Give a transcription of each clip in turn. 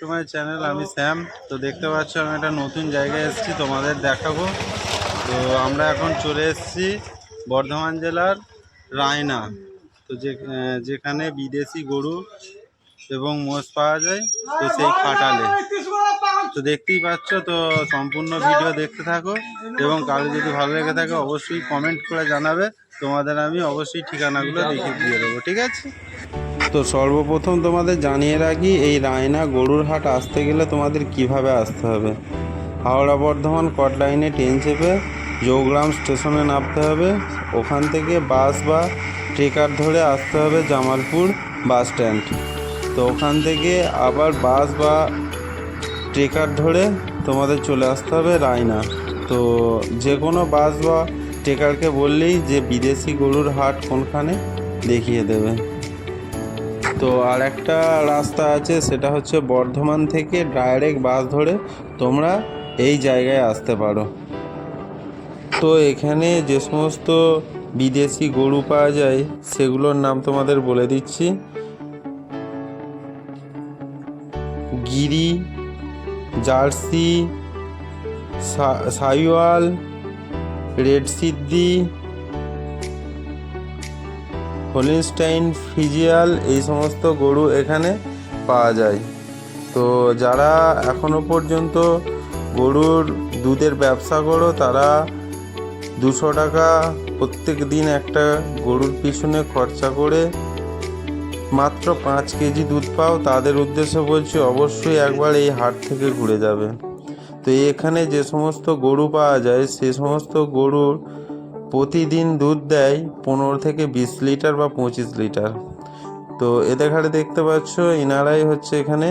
Two my channel আমি Sam তো দেখতে পাচ্ছ, আমি একটা নতুন জায়গায় এসেছি, তোমাদের দেখাবো। তো আমরা এখন চলে এসেছি বর্ধমান জেলার রায়না। তো যে যেখানে বিদেশি গরু এবং মোষ পাওয়া যায়, তো সেই খাটালে। তো দেখতেই পাচ্ছ, তো সম্পূর্ণ ভিডিও দেখতে থাকো এবং কারও যদি ভালো লেগে থাকে, অবশ্যই কমেন্ট করে জানাবে। তোমাদের আমি অবশ্যই ঠিকানাগুলো দেখিয়ে দিয়ে দেবো, ঠিক আছে? তো সর্বপ্রথম তোমাদের জানিয়ে রাখি, এই রায়না গরুর হাট আসতে গেলে তোমাদের কীভাবে আসতে হবে? হাওড়া বর্ধমান কট লাইনে ট্রেন চেপে জৌগ্রাম স্টেশনে নামতে হবে। ওখান থেকে বাস বা ট্রেকার ধরে আসতে হবে জামালপুর বাস স্ট্যান্ড। তো ওখান থেকে আবার বাস বা ট্রেকার ধরে তোমাদের চলে আসতে হবে রায়না। তো যে কোনো বাস বা ট্রেকারকে বললেই যে বিদেশি গরুর হাট কোনখানে দেখিয়ে দেবে। তো আর একটা রাস্তা আছে, সেটা হচ্ছে বর্ধমান থেকে ডাইরেক্ট বাস ধরে তোমরা এই জায়গায় আসতে পারো। তো এখানে যে সমস্ত বিদেশি গরু পাওয়া যায়, সেগুলোর নাম তোমাদের বলে দিচ্ছি। গিরি, জার্সি সাইওয়াল, রেড সিদ্ধি হোলিনস্টাইন, ফিজিয়াল, এই সমস্ত গরু এখানে পাওয়া যায়। তো যারা এখনও পর্যন্ত গরুর দুধের ব্যবসা করো, তারা দুশো টাকা প্রত্যেক দিন একটা গরুর পিছনে খরচা করে মাত্র পাঁচ কেজি দুধ পাও, তাদের উদ্দেশ্যে বলছি অবশ্যই একবার এই হাট থেকে ঘুরে যাবে। তো এখানে যে সমস্ত গরু পাওয়া যায়, সে সমস্ত গরুর প্রতিদিন দুধ দেয় পনেরো থেকে বিশ লিটার বা পঁচিশ লিটার। তো এদের ঘাটে দেখতে পাচ্ছ, এনারাই হচ্ছে এখানে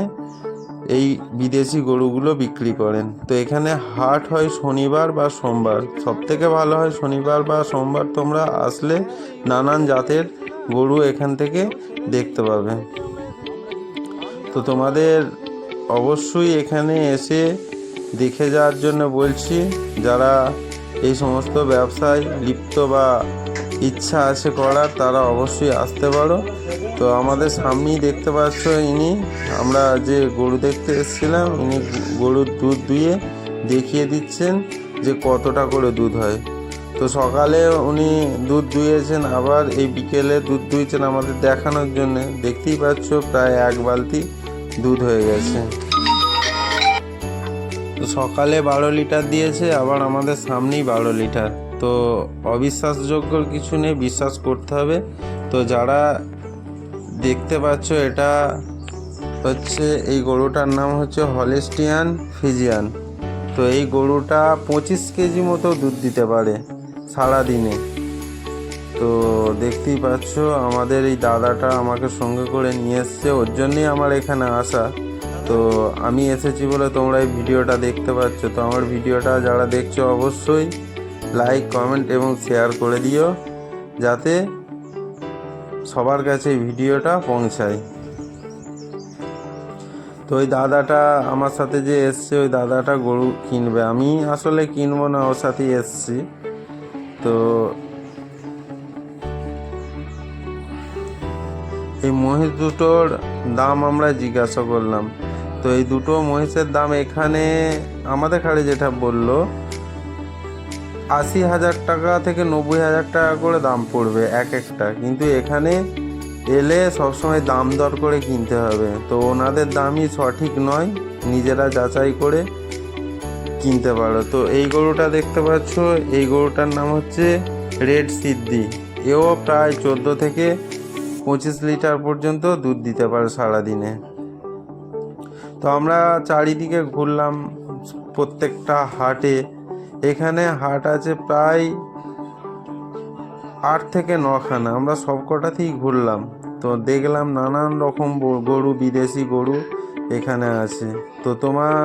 এই বিদেশি গরুগুলো বিক্রি করেন। তো এখানে হাট হয় শনিবার বা সোমবার। সব থেকে ভালো হয় শনিবার বা সোমবার তোমরা আসলে নানান জাতের গরু এখান থেকে দেখতে পাবে। তো তোমাদের অবশ্যই এখানে এসে দেখে যাওয়ার জন্য বলছি, যারা এই সমস্ত ব্যবসায় লিপ্ত বা ইচ্ছা আছে করার, তারা অবশ্যই আসতে পারো। তো আমাদের সামনেই দেখতে পাচ্ছ ইনি, আমরা যে গরু দেখতে এসেছিলাম, ইনি গরুর দুধ দুয়ে দেখিয়ে দিচ্ছেন যে কতটা করে দুধ হয়। তো সকালে উনি দুধ দুইয়েছেন, আবার এই বিকেলে দুধ দুইছেন আমাদের দেখানোর জন্য। দেখতেই পাচ্ছ প্রায় এক বালতি দুধ হয়ে গেছে। তো সকালে বারো লিটার দিয়েছে, আবার আমাদের সামনেই বারো লিটার। তো অবিশ্বাসযোগ্য কিছু নেই, বিশ্বাস করতে হবে। তো যারা দেখতে পাচ্ছ, এটা হচ্ছে, এই গরুটার নাম হচ্ছে হলেস্টিয়ান ফিজিয়ান। তো এই গরুটা পঁচিশ কেজি মতো দুধ দিতে পারে সারাদিনে। তো দেখতেই পাচ্ছ, আমাদের এই দাদাটা আমাকে সঙ্গে করে নিয়ে এসছে, ওর জন্যই আমার এখানে আসা। তো আমি এসেছি বলে তোমরা এই ভিডিওটা দেখতে পাচ্ছ। তো আমার ভিডিওটা যারা দেখছ অবশ্যই লাইক কমেন্ট এবং শেয়ার করে দিও, যাতে সবার কাছে ভিডিওটা পৌঁছায়। তো ওই দাদাটা আমার সাথে যে এসছে, ওই দাদাটা গরু কিনবে। আমি আসলে কিনবো না, ওর সাথেই এসছি। তো এই মহিষ দুটোর দাম আমরা জিজ্ঞাসা করলাম। তো এই দুটো মহিষের দাম এখানে আমাদের খাড়ে যেটা বলল, আশি হাজার টাকা থেকে নব্বই হাজার টাকা করে দাম পড়বে এক একটা। কিন্তু এখানে এলে সবসময় দাম দর করে কিনতে হবে। তো ওনাদের দামই সঠিক নয়, নিজেরা যাচাই করে কিনতে পারো। তো এই গরুটা দেখতে পাচ্ছ, এই গরুটার নাম হচ্ছে রেড সিদ্ধি। এও প্রায় চোদ্দ থেকে পঁচিশ লিটার পর্যন্ত দুধ দিতে পারে সারাদিনে। তো আমরা চারিদিকে ঘুরলাম প্রত্যেকটা হাটে। এখানে হাট আছে প্রায় আট থেকে নখানা। আমরা সব কটাতেই ঘুরলাম। তো দেখলাম নানান রকম গরু, বিদেশি গরু এখানে আছে। তো তোমার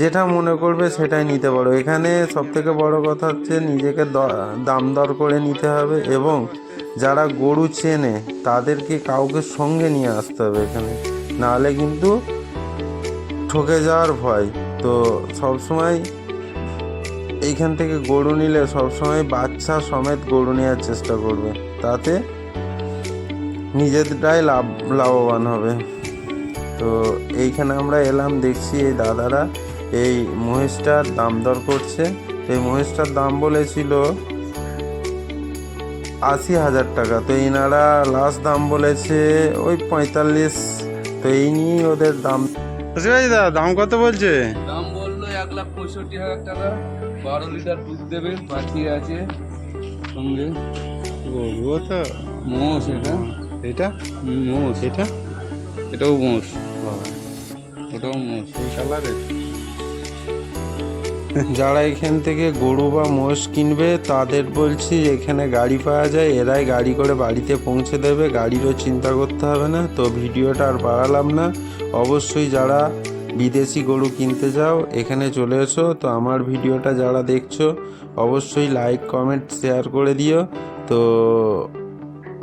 যেটা মনে করবে সেটাই নিতে পারো। এখানে সব থেকে বড় কথা হচ্ছে নিজেকে দাম দর করে নিতে হবে এবং যারা গরু চেনে তাদেরকে কাউকে সঙ্গে নিয়ে আসতে হবে এখানে। নাহলে কিন্তু ঠকে যাওয়ার ভয়। তো সবসময় এইখান থেকে গরু নিলে সবসময় বাচ্চা সমেত গরু নেওয়ার চেষ্টা করবে। তাতে নিজেরটাই লাভ, লাভবান হবে। তো এইখানে আমরা এলাম, দেখছি এই দাদারা এই মহিষটার দাম দর করছে। এই মহিষটার দাম বলেছিল আশি হাজার টাকা। তো এনারা লাস্ট দাম বলেছে ওই পঁয়তাল্লিশ। তো এই নিয়েই ওদের দাম দা দাম কত বলছে? দাম বলল এক লাখ পঁয়ষট্টি হাজার টাকা। বারো লিটার দুধ দেবে বাকি আছে সঙ্গে। গরুও তো। মোষ এটা। এটা? মোষ। এটা? এটাও মোষ। ওটাও মোষ। এই কালারের যারা এখান থেকে গরু বা মোষ কিনবে, তাদের বলছি এখানে গাড়ি পাওয়া যায়। এরাই গাড়ি করে বাড়িতে পৌঁছে দেবে। গাড়িরও চিন্তা করতে হবে না। তো ভিডিওটা আর বাড়ালাম না। অবশ্যই যারা বিদেশি গরু কিনতে যাও, এখানে চলে এসো। তো আমার ভিডিওটা যারা দেখছ, অবশ্যই লাইক কমেন্ট শেয়ার করে দিও। তো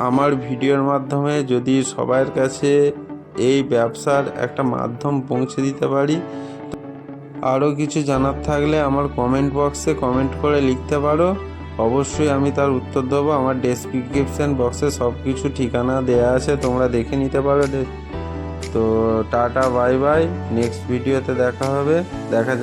আমার ভিডিওর মাধ্যমে যদি সবার কাছে এই ব্যবসার একটা মাধ্যম পৌঁছে দিতে পারি আরও কিছু জানার থাকলে আমার কমেন্ট বক্সে কমেন্ট করে লিখতে পারো। অবশ্যই আমি তার উত্তর দেবো। আমার ডেসক্রিপশন বক্সে সব কিছু ঠিকানা দেয়া আছে, তোমরা দেখে নিতে পারো। তো টাটা বাই বাই নেক্সট ভিডিওতে দেখা হবে। দেখা